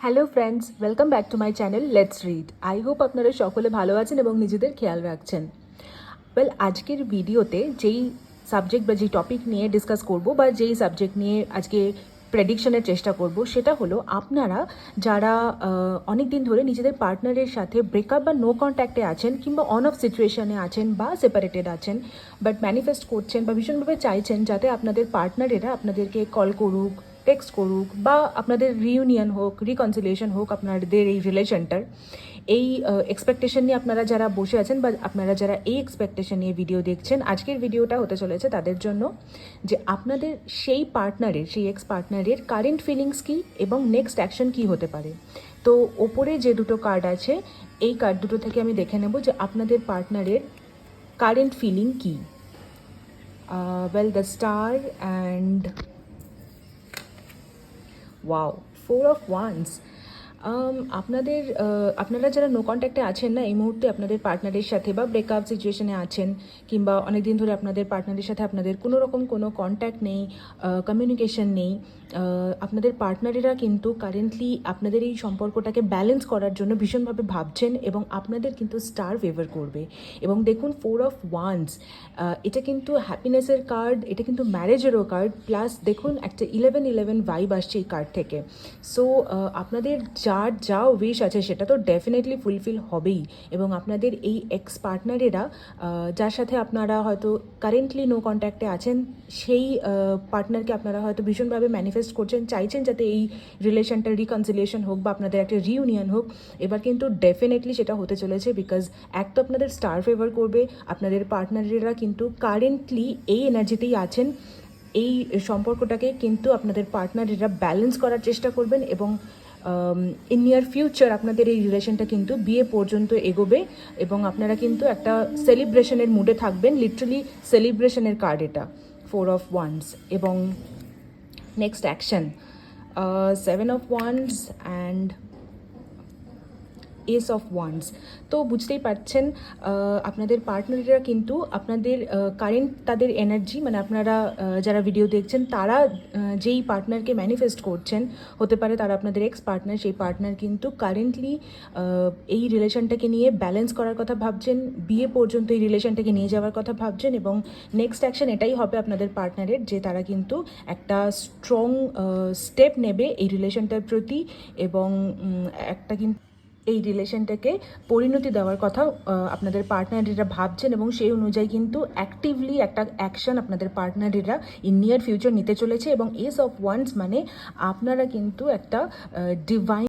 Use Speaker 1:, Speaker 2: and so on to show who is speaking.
Speaker 1: Hello friends welcome back to my channel let's read I hope আপনারা সকলে ভালো আছেন এবং নিজেদের খেয়াল রাখছেন। ওয়েল আজকের ভিডিওতে যেই সাবজেক্ট বা যেই টপিক নিয়ে ডিসকাস করব বা যেই সাবজেক্ট নিয়ে আজকে প্রেডিকশনের চেষ্টা করব, সেটা হলো আপনারা যারা অনেক দিন ধরে নিজেদের পার্টনারের সাথে ব্রেকআপ বা নো কন্ট্যাক্টে আছেন কিংবা অন অফ সিচুয়েশনে আছেন বা সেপারেটেড আছেন বাট ম্যানিফেস্ট করছেন বা ভীষণভাবে চাইছেন যাতে আপনাদের পার্টনারেরা আপনাদেরকে কল করুক টেক্সট করুক বা আপনাদের রিউনিয়ন হোক রিকনসিলিয়েশন হোক আপনাদের এই রিলেশনটার এই এক্সপেকটেশন নিয়ে আপনারা যারা বসে আছেন বা আপনারা যারা এই এক্সপেকটেশন নিয়ে ভিডিও দেখছেন, আজকের ভিডিওটা হতে চলেছে তাদের জন্য যে আপনাদের সেই পার্টনারের সেই এক্স পার্টনারের কারেন্ট ফিলিংস কী এবং নেক্সট অ্যাকশন কী হতে পারে। তো ওপরে যে দুটো কার্ড আছে, এই কার্ড দুটো থেকে আমি দেখে নেব যে আপনাদের পার্টনারের current feeling key. Well the star and wow four of wands Um, আপনাদের আপনারা যারা নো কন্ট্যাক্টে আছেন না, এই মুহূর্তে আপনাদের পার্টনারের সাথে বা ব্রেকআপ সিচুয়েশনে আছেন, কিংবা অনেক দিন ধরে আপনাদের পার্টনারের সাথে আপনাদের কোনো রকম কোনো কন্ট্যাক্ট নেই কমিউনিকেশন নেই আপনাদের পার্টনারেরা কিন্তু কারেন্টলি আপনাদের এই সম্পর্কটাকে ব্যালেন্স করার জন্য ভীষণভাবে ভাবছেন এবং আপনাদের কিন্তু স্টার ফেভার করবে। এবং দেখুন ফোর অফ ওয়ান্স এটা কিন্তু হ্যাপিনেসের কার্ড এটা কিন্তু ম্যারেজেরও কার্ড প্লাস দেখুন, একটা ইলেভেন ইলেভেন ভাইব আসছে এই কার্ড থেকে। সো আপনাদের যার যা উইশ আছে সেটা তো ডেফিনেটলি ফুলফিল হবেই। এবং আপনাদের এই এক্স পার্টনারেরা যার সাথে আপনারা হয়তো কারেন্টলি নো কন্ট্যাক্টে আছেন, সেই পার্টনারকে আপনারা হয়তো ভীষণভাবে ম্যানিফেস্ট করছেন, চাইছেন যাতে এই রিলেশনটা রিকনসিলিয়েশন হোক বা আপনাদের একটা রিউনিয়ন হোক। এবার কিন্তু ডেফিনেটলি সেটা হতে চলেছে বিকজ এক তো আপনাদের স্টার ফেভার করবে, আপনাদের পার্টনারেরা কিন্তু কারেন্টলি এই এনার্জিতেই আছেন। এই সম্পর্কটাকে কিন্তু আপনাদের পার্টনারেরা ব্যালেন্স করার চেষ্টা করবেন এবং ইন নিয়ার ফিউচার আপনাদের এই রিলেশনটা কিন্তু বিয়ে পর্যন্ত এগোবে এবং আপনারা কিন্তু একটা সেলিব্রেশনের মুডে থাকবেন লিটারালি সেলিব্রেশনের কার্ড এটা ফোর অফ ওয়ান্স এবং next action seven of wands and ace of wands তো বুঝতেই পারছেন আপনাদের পার্টনাররা কিন্তু আপনাদের কারেন্ট তাদের এনার্জি মানে আপনারা যারা ভিডিও দেখছেন, তারা যেই পার্টনারকে ম্যানিফেস্ট করছেন, হতে পারে তারা আপনাদের এক্স পার্টনার সেই পার্টনার কিন্তু কারেন্টলি এই রিলেশনটাকে নিয়ে ব্যালেন্স করার কথা ভাবছেন, বিয়ে পর্যন্ত এই রিলেশনটাকে নিয়ে যাওয়ার কথা ভাবছেন এবং নেক্সট অ্যাকশন এটাই হবে আপনাদের পার্টনারের যে তারা কিন্তু একটা স্ট্রং স্টেপ নেবে এই রিলেশনটার প্রতি এবং একটা কিন্তু এই রিলেশনটাকে পরিণতি দেওয়ার কথা আপনাদের পার্টনারেরা ভাবছেন এবং সেই অনুযায়ী কিন্তু অ্যাক্টিভলি একটা অ্যাকশন আপনাদের পার্টনারেরা ইন নিয়ার ফিউচার নিতে চলেছে এবং এস অফ ওয়ান্স মানে আপনারা কিন্তু একটা ডিভাইন